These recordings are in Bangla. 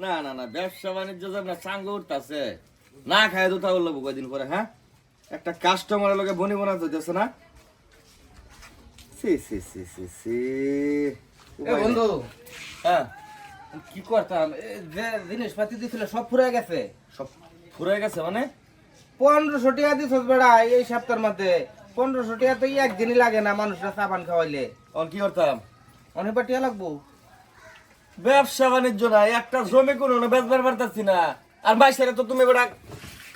না না না ব্যবসা বাণিজ্য যে আপনার চাঙ্গ উঠতেছে না খায় তো তাহলে লোক কয়দিন পরে হ্যাঁ? একটা কাস্টমারের লোকে বনি বনা হইতেছে না? সি সি সি সি সি বন্ধু হ্যাঁ? কি করতাম? যে জিনিসপাতি দিছিল সব ফুরে গেছে। সব ফুরে গেছে মানে? পনেরোশো টাকা দিছ বেড়া এই সপ্তাহের মধ্যে। পনেরোশো টাকা তো একদিনই লাগে না মানুষরা সাবান খাওয়াইলে। তখন কি করতাম? অনেক টিয়া লাগবো। ব্যবসা বাণিজ্য না একটা জমি কোনো না বেচবার পারতাছি না। আর বাইসারে তো তুমি বেটা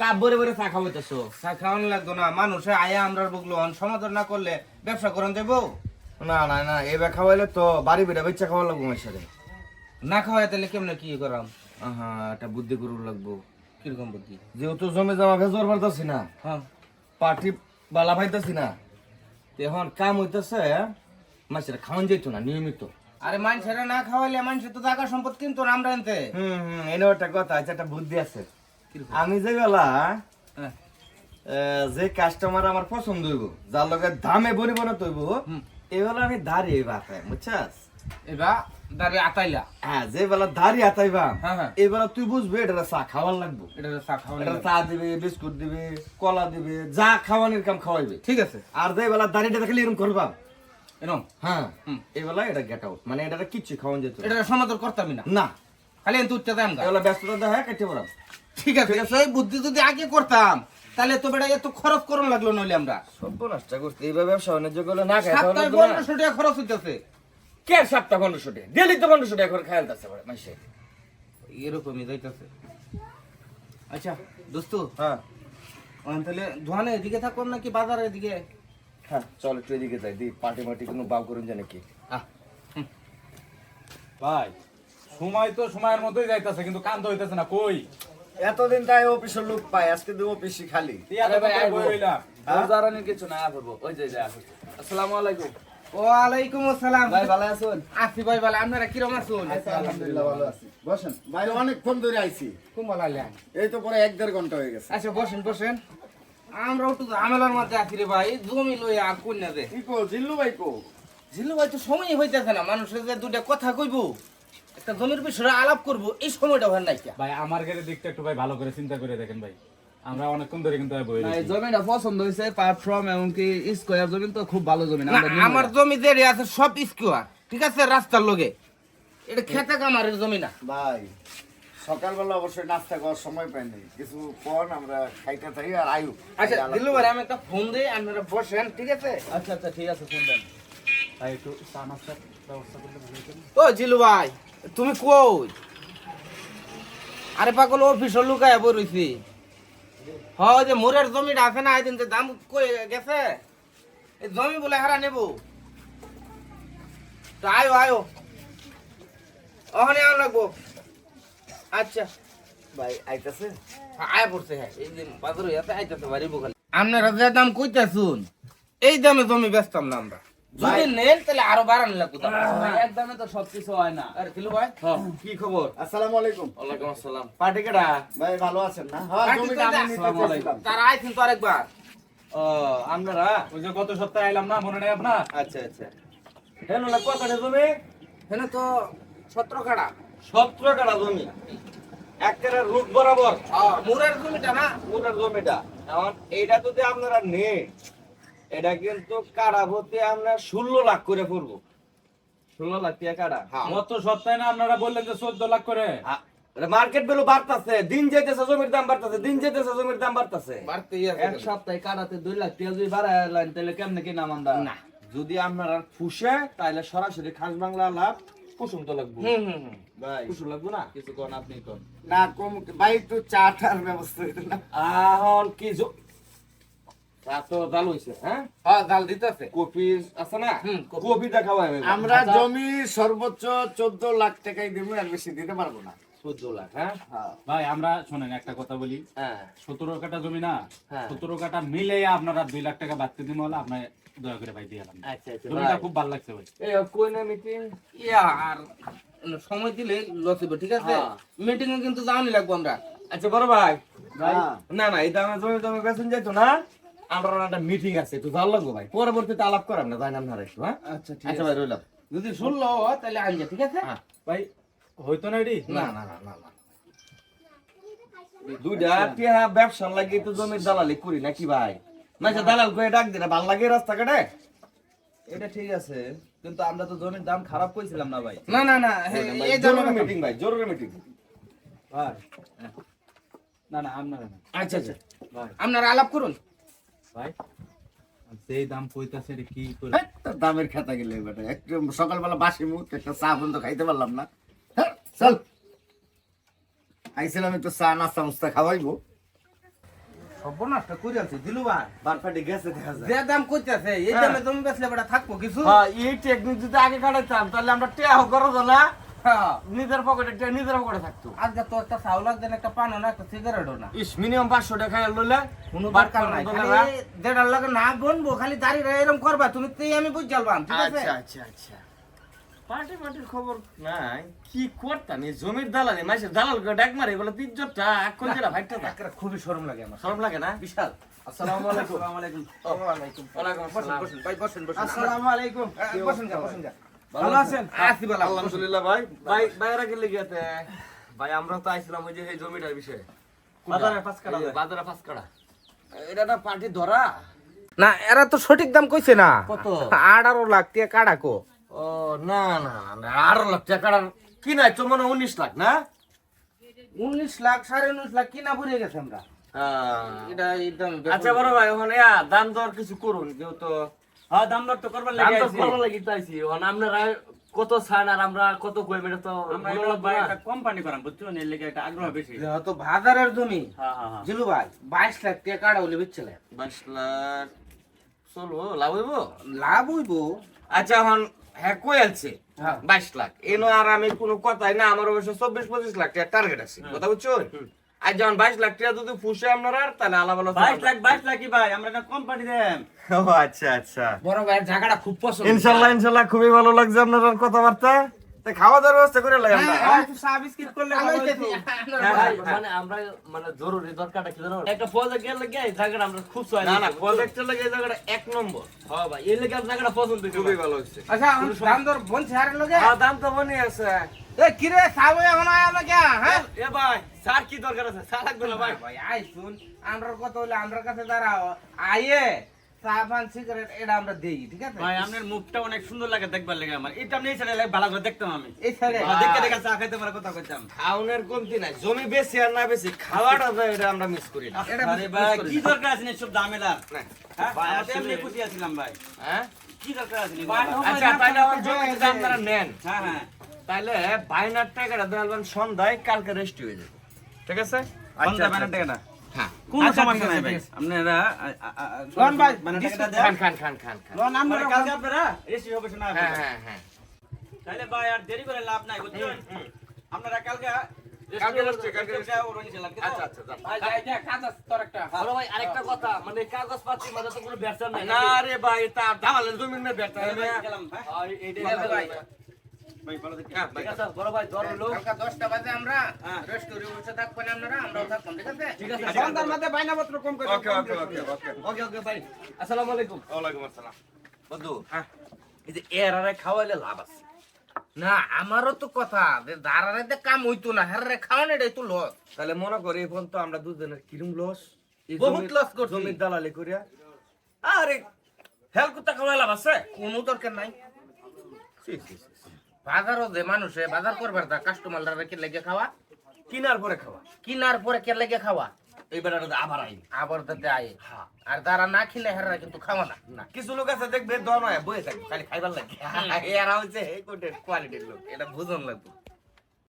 কাপ ভরে ভরে চা খাওয়াইতেছো। চা খাওয়ানো লাগতো না মানুষে আয়া আমরা বুকলো সমাধান না করলে ব্যবসা করেন দেবো না না না এবার খাওয়াইলে তো বাড়ি বেড়া বেচা খাওয়া লাগবো মাইসারে। না খাওয়াই তাহলে কেমনে কি করাম? আহা একটা বুদ্ধি করুন লাগবো। কীরকম বুদ্ধি? যেহেতু জমি জমা ভেজবার পারতাছি না হ্যাঁ। পার্টি বালা পাইতাছি না এখন কাম হইতেছে মাছের খাওয়ান যেত না নিয়মিত। আরে মানুষেরা না খাওয়াইলে মানুষের তো টাকা সম্পদ কিনতো না আমরা এনতে হুম হুম এনেও একটা কথা আছে একটা বুদ্ধি আছে। আমি যে বেলা হ্যাঁ। যে কাস্টমার আমার পছন্দ হইব যার লগে দামে বনি বনা তৈব হুম। এই বেলা আমি দাঁড়িয়ে বাতাই বুঝছাস? এবার দাঁড়িয়ে আতাইলা। হ্যাঁ যে বেলা দাঁড়িয়ে আতাইবা হ্যাঁ, হ্যাঁ। এই বেলা তুই বুঝবি এটা চা খাওয়ার লাগবো। এটা চা খাওয়ানো এটা চা দিবে বিস্কুট দিবে কলা দিবে যা খাওয়ানোর কাম খাওয়াইবে। ঠিক আছে। আর যে বেলা দাঁড়িয়ে দেখলে এরকম করবা এরম? হ্যাঁ। হুম। এই বেলা এটা গেট আউট মানে এটা কিচ্ছু খাওয়ান যেত এটা সমাধান করতামই না না। খালি ব্যস্ততা দেখা কেটে পড়াম। ঠিক আছে। সেই বুদ্ধি যদি আগে করতাম তাহলে তো বেটা এত খরচ করুন লাগল নইলে আমরা। সব নষ্ট করতে এইভাবে ব্যবসা বাণিজ্য করলে না পনেরোশো টাকা খরচ হইতেছে। কে সপ্তাহ পনেরোশো টাকা? ডেলি তো পনেরোশো টাকা করে খায়াল যাচ্ছে মাসে এরকমই যাইতেছে। আচ্ছা দোস্ত। হ্যাঁ। তাহলে ধোয়ানে এদিকে থাকুন নাকি বাজারের দিকে হ্যাঁ চল একটু এদিকে যাই। দি পার্টি মাটি কোনো বাউ করুন জানে কি ভাই সময় তো সময়ের মতোই যাইতাছে কিন্তু তো হইতাছে না কই? এতদিন তাই অফিসের লোক পাই আজকে দু অফিসই খালি। জারানির কিছু না করব ওই যে আসসালামু আলাইকুম। ওয়ালাইকুম আসসালাম। ভাই ভালো আছেন? আসি ভাই ভালো। আপনারা কিরম আছেন? আলহামদুলিল্লাহ ভালো আছি। বসেন। ভাই অনেকক্ষণ ধরে আইছি। খুব ভালো এই তো পরে এক দেড় ঘণ্টা হয়ে গেছে। আচ্ছা বসেন বসেন। আমরা একটু ঝামেলার মধ্যে আছি রে ভাই জমি লই আর কন্যা দে কি কো জিল্লু ভাই কো? ঝিলু ভাই তো সময় হইতেছে না মানুষের যে দুটা কথা কইব একটা জমির বিষয়ে আলাপ করব এই সময়টা হয় নাই ভাই আমার দিকটা একটু ভাই ভালো করে চিন্তা করে দেখেন ভাই। আমরা অনেকক্ষণ ধরে কিন্তু বই না, জমিটা পছন্দ হয়েছে পার্ট ফ্রম এমনকি স্কোয়ার জমি তো খুব ভালো জমি না আমার জমি যে আছে সব স্কোয়ার ঠিক আছে রাস্তার লগে। এটা খেতে কামারের জমি না। ভাই সকালবেলা অবশ্যই নাস্তা করার সময় পাইনি। কিছু পর আমরা খাইতে থাকি আর আয়ু। আচ্ছা দিলু ভাই আমি একটা ফোন দিই আপনারা বসেন ঠিক আছে? আচ্ছা আচ্ছা ঠিক আছে শুনবেন ভাই একটু চা নাস্তার ব্যবস্থা করলে ভালো হতো। ও জিলু ভাই তুমি কই? আরে পাগল অফিস লুকায় বই রইছি। হ ওই যে মোরের জমিটা আছে না এদিন যে দাম কই গেছে? এই জমি বলে হারা নেব। তো আয়ো আয়ো। ওখানে আনো লাগবো। আচ্ছা। ভাই আইতাছে? আয় পড়ছে হ্যাঁ। এই যে বাজার হইয়াছে আইতাছে বাড়ি বকাল আপনারা যে দাম কইতাছুন এই দামে জমি বেচতাম না আমরা। যদি নেন তাহলে আরও বাড়ানো লাগতো দাম। একদমে তো সবকিছু হয় না। আরে দিলু ভাই কি খবর? আসসালামু আলাইকুম। ওয়ালাইকুম আসসালাম। পার্টি কেডা? ভাই ভালো আছেন না? হ্যাঁ তো নিতে আসসালামু আইছেন তো আরেকবার। ও আপনারা? ওই যে গত সপ্তাহে আইলাম না মনে নেই আপনার? আচ্ছা আচ্ছা। হেন না কত কাঠা জমি? তো সতেরো কাড়া। সতেরো জমি একেবারে রুট বরাবর। মুরের জমিটা না? পুরার জমিটা। এখন এইটা যদি আপনারা নেন এটা কিন্তু কাড়া ভর্তি আপনার ষোলো লাখ করে পড়ব। ষোলো লাখ টাকা কাড়া? গত সপ্তাহে না আপনারা বললেন যে চোদ্দ লাখ করে। মার্কেট ভ্যালু বাড়তাছে। দিন যেতেছে জমির দাম বাড়তাছে। দিন যেতেছে জমির দাম বাড়তাছে। এক সপ্তাহে কাটাতে দুই লাখ টাকা যদি বাড়ায় লাইন তাহলে কেমনে কি নাম আমরা না। যদি আপনারা ফুসে তাহলে সরাসরি খাস বাংলা লাভ কুসুম তো লাগবে। হুম হুম হুম। ভাই কুসুম লাগবে না? কিছু কোন আপনি কোন। না কম ভাই একটু চা টার ব্যবস্থা হইতো না। আহন কি জো তো হ্যাঁ? হ্যাঁ জাল দিতেছে। কপি আছে না? কপি। আমরা জমি সর্বোচ্চ চোদ্দ লাখ টাকাই দেবো আর বেশি দিতে পারব না। চোদ্দ লাখ হ্যাঁ? হ্যাঁ। ভাই আমরা শোনেন একটা কথা বলি। হ্যাঁ। সতেরো কাটা জমি না। সতেরো কাটা মিলে আপনারা দুই লাখ টাকা বাড়তে দিন হলে আপনার দয়া করে ভাই দিয়ে আচ্ছা আচ্ছা জমিটা খুব ভালো লাগছে ভাই। কই না মিটিং ইয়া আর সময় দিলে লস হবে ঠিক আছে। মিটিং এ কিন্তু যাওয়ানি লাগবো আমরা। আচ্ছা বড় ভাই। না না এই দামে জমি জমি যাইতো না। আমরা একটা মিটিং আছে একটু ভালো লাগবো ভাই। পরবর্তীতে আলাপ করাম না জানাম না একটু হ্যাঁ? আচ্ছা ঠিক আচ্ছা আছে। ভাই রইলাম। যদি শুনলো তাহলে আনজা ঠিক আছে। ভাই হইতো না এটি? না না না না না দুইটা টিয়া ব্যবসার লাগে তো জমির দালালি করি নাকি ভাই? মাঝে দালাল করে ডাক দিনা ভালো লাগে রাস্তাঘাটে এটা ঠিক আছে কিন্তু আমরা তো জমির দাম খারাপ কইছিলাম না ভাই। না না না এই জরুরি মিটিং ভাই জরুরি মিটিং ভাই। না না আপনারা না। আচ্ছা আচ্ছা। ভাই। আপনারা আলাপ করুন। ভাই যেই দাম কইতাছে কি করে দামের খেতা গেলে বেটা একটু সকালবেলা বাসি মুখ একটা চা পর্যন্ত খাইতে পারলাম না। চল। আইছিলাম একটু চা নাস্তা মুস্তা খাওয়াইবো। সর্বনাশটা করে আছে দিলু ভাই। বারফাটি গেছে দেখা যায়। যে দাম কইতাছে এই দামে তুমি বেচলে বেটা থাকব কিছু? হ্যাঁ এই টেকনিক যদি আগে কাটাইতাম তাহলে আমরা টেয়া করো না হ্যাঁ। নিজের পকেটে নিজের পকেটে থাকতো। আজকে তো একটা চাউল দেন একটা পানো না একটা সিগারেটও না। ইস মিনিমাম পাঁচশো টাকা লইলে কোনো দরকার নাই। খালি লাগে না খালি দাঁড়িয়ে এরকম করবা তুমি তেই আমি বুঝ জ্বালবাম ঠিক আছে? আচ্ছা আচ্ছা আচ্ছা। পার্টি পার্টির খবর নাই। কি করতাম? এই জমির দালালি মাসের দালাল করে ডাক মারে বলে তিনজনটা জেলা? ভাইটা থাক খুবই শরম লাগে আমার। সরম লাগে না? বিশাল। আসসালামু আলাইকুম। আসসালামু আলাইকুম। বসেন আসসালাম। বসেন ভাই বসেন বসেন। আসসালামু আলাইকুম। বসেন যা বসেন যা। ভালো আছেন? আসি বলা আলহামদুলিল্লাহ ভাই। ভাই ভাইরা গেলে গিয়েতে ভাই আমরা তো আইছিলাম ওই যে এই জমিটার বিষয়ে। বাজারে পাঁচ কাটা বাজারে পাঁচ কাটা এটা না পার্টি ধরা? না এরা তো সঠিক দাম কইছে না। কত? আঠারো লাখ টাকা কাড়াকো ও না না না আঠারো লাখ টাকার কি নাই তো মনে উনিশ লাখ না? উনিশ লাখ সাড়ে উনিশ লাখ কিনা ভরে গেছে আমরা। এটা একদম আচ্ছা বড় ভাই ওখানে দাম দর কিছু করুন যেহেতু হ্যাঁ দাম দর তো করবার লাগে ওখানে আপনারা কত ছাড় আর আমরা কত তো আমরা না। একটা কোম্পানি করাম বুঝছ? এর লেগে একটা আগ্রহ বেশি। যেহেতু বাজারের জমি হ্যাঁ হ্যাঁ হ্যাঁ। জিলু ভাই বাইশ লাখ টাকা কাড়া হলে বিচ্ছিলে বাইশ লাখ চলবো লাভ হইব? লাভ হইবো। আচ্ছা এখন হ্যাঁ কই আছে হ্যাঁ। বাইশ লাখ। এনো আর আমি কোনো কথাই না আমার অবশ্য চব্বিশ পঁচিশ লাখ টাকা টার্গেট আছে। কথা বুঝছ? আর যখন বাইশ লাখ টাকা যদি ফুসে আপনারা আর তাহলে আলাপ আলাপ বাইশ লাখ বাইশ লাখ কি ভাই আমরা একটা কোম্পানি দেন। ও আচ্ছা আচ্ছা। বড় ভাইয়ের জায়গাটা খুব পছন্দ। ইনশাল্লাহ ইনশাল্লাহ খুবই ভালো লাগছে আপনার কথাবার্তা। খাওয়া দাওয়ার ব্যবস্থা করে লাগে হ্যাঁ, ভালো হইতেছি। হইতো। মানে আমরা মানে জরুরি দরকারটা কি জানো? একটা প্রজেক্ট জায়গাটা আমরা খুব সহায় না না প্রজেক্টের লাগে জায়গাটা এক নম্বর। হ্যাঁ ভাই এই লেগে জায়গাটা পছন্দ খুবই ভালো হচ্ছে আচ্ছা দাম দর লগে? তো মনে আছে। এ এখন আয় হ্যাঁ? এ ভাই স্যার কি দরকার আছে? স্যার লাগবে না ভাই। ভাই আই শুন আমরার কথা হলে আমরার কাছে দাঁড়াও। আইয়ে চা পান সিগারেট এটা আমরা দেই ঠিক আছে? ভাই আপনার মুখটা অনেক সুন্দর লাগে দেখবার লেগে আমার। এটা আপনি এই ছেলে ভালো করে দেখতাম আমি। এই ছেড়ে দেখে দেখে চা খাইতে পারে কথা কইতাম। খাওনের কমতি নাই জমি বেশি আর না বেশি খাওয়াটা এটা আমরা মিস করি না। আরে ভাই কি দরকার আছে সব দামেলা হ্যাঁ? ভাই, এমনি খুশি আছিলাম ভাই। হ্যাঁ? কি দরকার আছে আচ্ছা তাহলে আমার জমিতে দাম আপনারা নেন। হ্যাঁ হ্যাঁ। তাহলে বাইনার টাকাটা সন্ধ্যায় কালকে রেস্ট হয়ে যাবে। ঠিক আছে? টাকাটা। হ্যাঁ কোনো আচ্ছা, সমস্যা নাই ভাই। আপনারা লন ভাই, বানার টাকাটা দেন। খান খান খান খান খান। লোন আমরা মানে কালকে আপনারা রেসি হবে শোনা হ্যাঁ হ্যাঁ হ্যাঁ। তাহলে ভাই আর দেরি করে লাভ নাই বুঝছেন? আপনারা কালকে। আচ্ছা আচ্ছা আচ্ছা। যান। ভাই যাই যা কাজ আছে তোর একটা। বড় ভাই আরেকটা কথা মানে কাগজ পাতি মানে তো কোনো ব্যবসা নাই না রে ভাই তা দামালের জমি না বেটা গেলাম হ্যাঁ আর এইটাই ঠিক আছে ভাই। ভাই ভালো দেখে হ্যাঁ, ঠিক আছে বড় ভাই দর হলো কালকে দশটা বাজে আমরা হ্যাঁ। রেস্টুরেন্টে বসে থাকবেন আপনারা আমরাও থাকব ঠিক আছে? ঠিক আছে সন্ধ্যার মধ্যে বাইনাপত্র কম করে ওকে ওকে ওকে ওকে। ওকে ওকে ভাই। আসসালামু আলাইকুম। ওয়ালাইকুম আসসালাম। বন্ধু হ্যাঁ। এই যে এর খাওয়াইলে লাভ আছে। না আমারও তো কথা যে দাঁড়ারে কাম হইতো না হারে খাওয়ানো এটাই তো লস তাহলে মনে করি এখন তো আমরা দুজনের কিরম লস বহুত loss করছি। জমির দালালি করিয়া। আরে হেল কুত্তা খাওয়াই লাভ আছে? কোনো দরকার নাই। ঠিক সি। বাজারও যে মানুষে বাজার করবার তা কাস্টমাররা কে লেগে খাওয়া? কিনার পরে খাওয়া। কিনার পরে কে লেগে খাওয়া? এইবার আবার আই আবার তাতে আয় আর তারা না খেলে হেরা কিন্তু খাওয়া না। না কিছু লোক আছে দেখবে দর হয় বয়ে থাকবে খালি খাইবার লাগে। এরা হচ্ছে কোয়ালিটির লোক এটা ভোজন লাগবে।